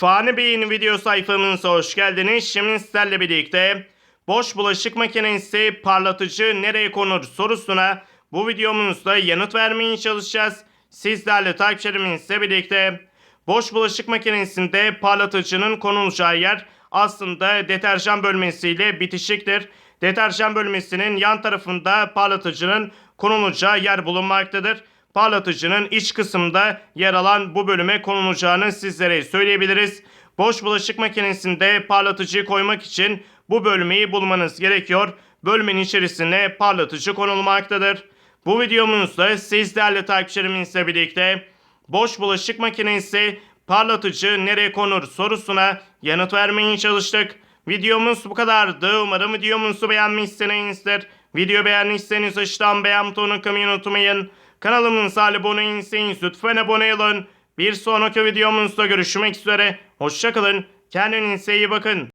Fani Bey'in video sayfamıza hoş geldiniz. Şimdi sizlerle birlikte boş bulaşık makinesi parlatıcı nereye konur sorusuna bu videomuzda yanıt vermeye çalışacağız. Sizlerle takipçilerimizle birlikte boş bulaşık makinesinde parlatıcının konulacağı yer aslında deterjan bölmesiyle bitişiktir. Deterjan bölmesinin yan tarafında parlatıcının konulacağı yer bulunmaktadır. Parlatıcının iç kısımda yer alan bu bölüme konulacağını sizlere söyleyebiliriz. Boş bulaşık makinesinde parlatıcıyı koymak için bu bölmeyi bulmanız gerekiyor. Bölmenin içerisine parlatıcı konulmaktadır. Bu videomuzda sizlerle takipçilerimizle birlikte boş bulaşık makinesi parlatıcı nereye konur sorusuna yanıt vermeye çalıştık. Videomuz bu kadardı. Umarım videomuzu beğenmişsinizdir. Video beğendiyseniz aşağıdan beğen butonunu kımayı unutmayın. Kanalımıza abone değilseniz lütfen abone olun. Bir sonraki videomuzda görüşmek üzere. Hoşçakalın. Kendinize iyi bakın.